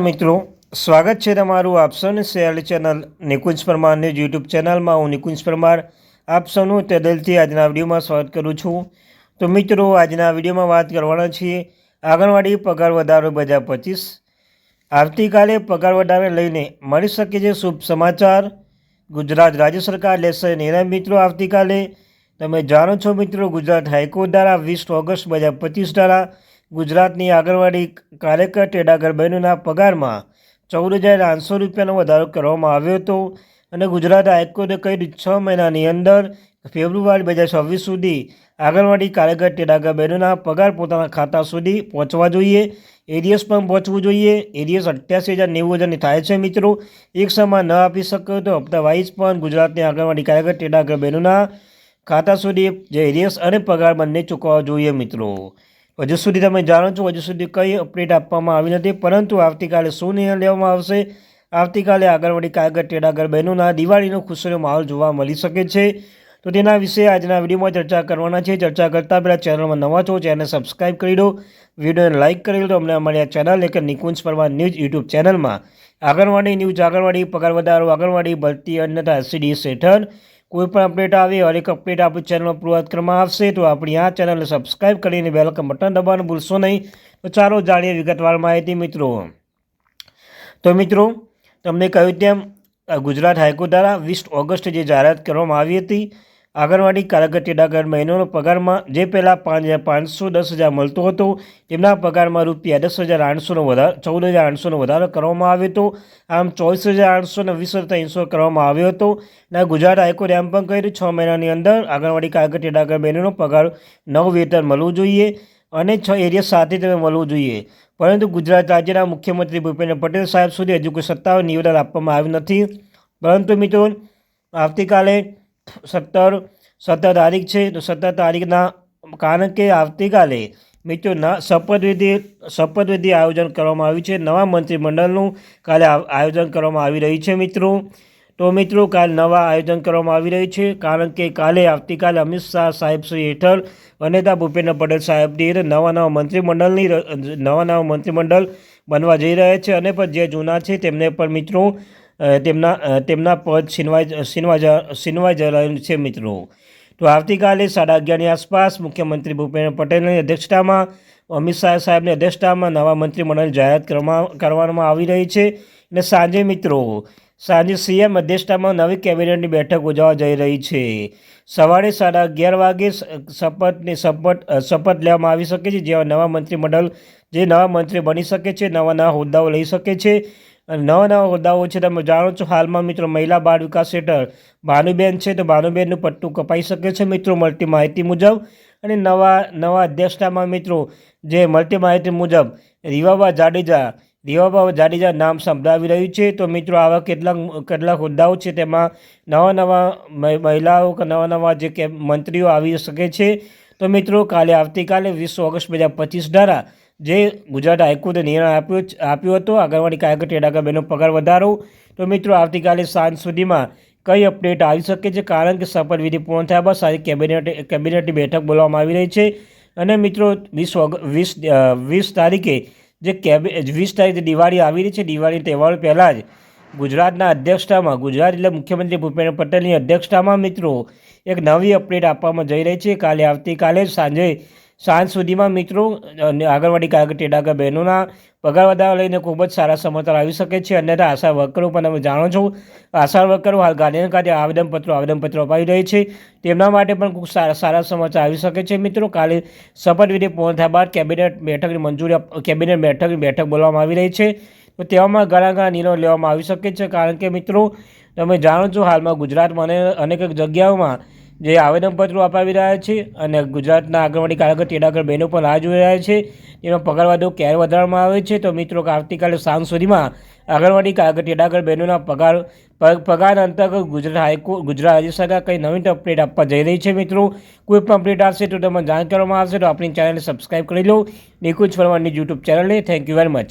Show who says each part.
Speaker 1: મિત્રો. સ્વાગત છે તમારું આપ સૌને cell channel Nikunj Parmar news YouTube ચેનલમાં. હું નિકુંજ પરમાર. આપ સૌનું તે આજના વિડીયોમાં સ્વાગત કરું છું. તો મિત્રો, આજના વિડીયોમાં વાત કરવાના છીએ આંગણવાડી પગાર વધારો બે હજાર પચીસ. આવતીકાલે પગાર વધારે લઈને મળી શકે છે શુભ સમાચાર. ગુજરાત રાજ્ય સરકાર લેશે નિર્ણય. મિત્રો, આવતીકાલે તમે જાણો છો મિત્રો, ગુજરાત હાઈકોર્ટ દ્વારા વીસ ઓગસ્ટ બે હજાર પચીસ દ્વારા ગુજરાતની આંગણવાડી કાર્યકર ટેડાગર બહેનોના પગારમાં ચૌદ હજાર આઠસો રૂપિયાનો વધારો કરવામાં આવ્યો હતો અને ગુજરાત હાઈકોર્ટે કહ્યું છ મહિનાની અંદર ફેબ્રુઆરી બે હજાર છવ્વીસ સુધી આંગણવાડી કાર્યકર ટેડાગર બહેનોના પગાર પોતાના ખાતા સુધી પહોંચવા જોઈએ એરિયસ પણ પહોંચવું જોઈએ. એરિયસ અઠ્યાસી હજાર નેવું હજારની થાય છે મિત્રો. એક સમાન ન આપી શક્યો તો હપ્તા વાઇઝ પણ ગુજરાતની આંગણવાડી કાર્યકર ટેડાગર બહેનોના ખાતા સુધી જે એરિયસ અને પગાર બંને ચૂકવવા જોઈએ મિત્રો. હજુ સુધી તમે જાણો છો, હજુ સુધી કઈ અપડેટ આપવામાં આવી નથી, પરંતુ આવતીકાલે શું નિર્ણય લેવામાં આવશે? આવતીકાલે આંગણવાડી કાયગર ટેડાગર બહેનોના દિવાળીનો ખુશીનો માહોલ જોવા મળી શકે છે. તો તેના વિશે આજના વિડીયોમાં ચર્ચા કરવાના છે. ચર્ચા કરતાં પહેલાં ચેનલમાં નવા છો ચેનલ સબસ્ક્રાઈબ કરી દો. વિડીયોને લાઇક કરી દો. અમને અમારી આ ચેનલ એટલે નિકુંજ પરમાર ન્યૂઝ યુટ્યુબ ચેનલમાં આંગણવાડી ન્યૂઝ, આંગણવાડી પગાર વધારો, આંગણવાડી ભરતી અન્યતા એસીડી હેઠળ કોઈ પણ અપડેટ આવે હરેક અપડેટ આપણી ચેનલમાં પૂરત કરવામાં આવશે, તો આપણી આ ચેનલને સબસ્ક્રાઈબ કરીને વેલકમ બટન દબાવવાનું ભૂલશો નહીં. તો ચાલો જાણીએ વિગતવાર માહિતી મિત્રો. તો મિત્રો, તમને કહ્યું તેમ, ગુજરાત હાઈકોર્ટ દ્વારા વીસ ઓગસ્ટ જે જાહેરાત કરવામાં આવી હતી આંગણવાડી કાર્યકર ટેડાગર મહિનાનો પગારમાં જે પહેલાં પાંચ હજાર પાંચસો દસ હજાર મળતો હતો, તેમના પગારમાં રૂપિયા દસ હજાર આઠસોનો વધારો, ચૌદ હજાર આઠસોનો વધારો કરવામાં આવ્યો હતો. આમ ચોવીસ હજાર આઠસો ને વીસ હજાર ત્રણસો કરવામાં આવ્યો હતો. અને ગુજરાત હાઈકોર્ટે એમ પણ કહ્યું છ મહિનાની અંદર આંગણવાડી કાર્યકર ટેડાગર મહિનાનો પગાર નવ વેતન મળવું જોઈએ અને છ એરિયા સાથે તમે મળવું જોઈએ. પરંતુ ગુજરાત રાજ્યના મુખ્યમંત્રી ભૂપેન્દ્ર પટેલ સાહેબ સુધી હજુ કોઈ સત્તાવાર નિવેદન આપવામાં આવ્યું નથી. પરંતુ મિત્રો, આવતીકાલે સત્તર સત્તર તારીખ છે, તો સત્તર તારીખના કારણ કે આવતીકાલે મિત્રો ના શપથવિધિ શપથવિધિ આયોજન કરવામાં આવ્યું છે. નવા મંત્રીમંડળનું કાલે આયોજન કરવામાં આવી રહ્યું છે મિત્રો. તો મિત્રો, કાલે નવા આયોજન કરવામાં આવી રહ્યું છે. કારણ કે કાલે આવતીકાલે અમિત શાહ સાહેબ શ્રી હેઠળ વનેતા ભૂપેન્દ્ર પટેલ સાહેબની હેઠળ નવા નવા મંત્રીમંડળની નવા નવા મંત્રીમંડળ બનવા જઈ રહ્યા છે. અને પણ જે જૂના છે, તેમને પણ મિત્રો તેમના તેમના પદ છીનવાઈ છીનવા છીનવાઈ જવાનું છે મિત્રો. તો આવતીકાલે સાડા અગિયારની આસપાસ મુખ્યમંત્રી ભૂપેન્દ્ર પટેલની અધ્યક્ષતામાં, અમિત શાહ સાહેબની અધ્યક્ષતામાં નવા મંત્રીમંડળ જાહેરાત કરવામાં આવી રહી છે. અને સાંજે મિત્રો, સાંજે સીએમ અધ્યક્ષતામાં નવી કેબિનેટની બેઠક ઉજવવા જઈ રહી છે. સવારે સાડા અગિયાર વાગે શપથની શપથ શપથ લેવામાં આવી શકે છે. જેવા નવા મંત્રીમંડળ, જે નવા મંત્રી બની શકે છે નવા નવા હોદ્દાઓ લઈ શકે છે. અને નવા નવા હોદ્દાઓ છે, તમે જાણો છો, હાલમાં મિત્રો મહિલા બાળ વિકાસ હેઠળ ભાનુબેન છે, તો ભાનુબેનનું પટ્ટું કપાઈ શકે છે મિત્રો મળતી માહિતી મુજબ. અને નવા નવા અધ્યક્ષતામાં મિત્રો જે મળતી માહિતી મુજબ રીવાબા જાડેજા રીવાબા જાડેજા નામ સંભળાવી રહ્યું છે. તો મિત્રો આવા કેટલાક કેટલાક હોદ્દાઓ છે, તેમાં નવા નવા મહિલાઓ કે નવા નવા જે કે મંત્રીઓ આવી શકે છે. તો મિત્રો કાલે, આવતીકાલે વીસ ઓગસ્ટ બે હજાર પચીસ દ્વારા જે ગુજરાત હાઈકોર્ટે નિર્ણય આપ્યો આપ્યો હતો, આંગણવાડી કાર્યકર ટેડાગર બહેનો પગાર વધારો. તો મિત્રો, આવતીકાલે સાંજ સુધીમાં કઈ અપડેટ આવી શકે છે? કારણ કે શપથવિધિ પૂર્ણ થયા બાદ સારી કેબિનેટ કેબિનેટની બેઠક બોલાવવામાં આવી રહી છે. અને મિત્રો, વીસ વીસ વીસ તારીખે જે કેબિ વીસ તારીખે દિવાળી આવી રહી છે. દિવાળી તહેવાર પહેલાં જ ગુજરાતના અધ્યક્ષતામાં, ગુજરાત એટલે મુખ્યમંત્રી ભૂપેન્દ્ર પટેલની અધ્યક્ષતામાં મિત્રો, એક નવી અપડેટ આપવામાં જઈ રહી છે. કાલે આવતીકાલે સાંજે સાંજ સુધીમાં મિત્રો આંગણવાડી કાર્યકર બહેનોના પગાર વધારા લઈને ખૂબ જ સારા સમાચાર આવી શકે છે. અન્યથા આશા વર્કરો પણ તમે જાણો છો, આશા વર્કરો હાલ ગાંધીનગર ખાતે આવેદનપત્રો આવેદનપત્રો અપાઈ રહી છે. તેમના માટે પણ ખૂબ સારા સારા સમાચાર આવી શકે છે મિત્રો. કાલે શપથવિધિ પૂર્ણ થયા બાદ કેબિનેટ બેઠકની મંજૂરી કેબિનેટ બેઠકની બેઠક બોલવામાં આવી રહી છે. તો તેવામાં ઘણા ઘણા નિર્ણયો લેવામાં આવી શકે છે. કારણ કે મિત્રો, તમે જાણો છો, હાલમાં ગુજરાતમાં અને અનેક જગ્યાઓમાં જે આવેદનપત્રો અપાવી રહ્યા છે અને ગુજરાતના આંગણવાડી કાર્યકર તેડાગર બહેનો પણ રાહ જોઈ રહ્યા છે. એનો પગાર વધુ ક્યારે વધારવામાં આવે છે તો મિત્રો આવતીકાલે સાંજ સુધીમાં આંગણવાડી કાર્યકર તેડાગર બહેનોના પગાર પગાર અંતર્ગત ગુજરાત હાઈકોર્ટ ગુજરાત રાજ્ય સરકાર કંઈ નવીન અપડેટ આપવા જઈ રહી છે મિત્રો? કોઈ પણ અપડેટ આવશે તો તમને જાણ કરવામાં આવશે તો આપણી ચેનલને સબસ્ક્રાઈબ કરી લો. નિકુંજ ફરવાની યુટ્યુબ ચેનલને થેન્ક યુ વેરી મચ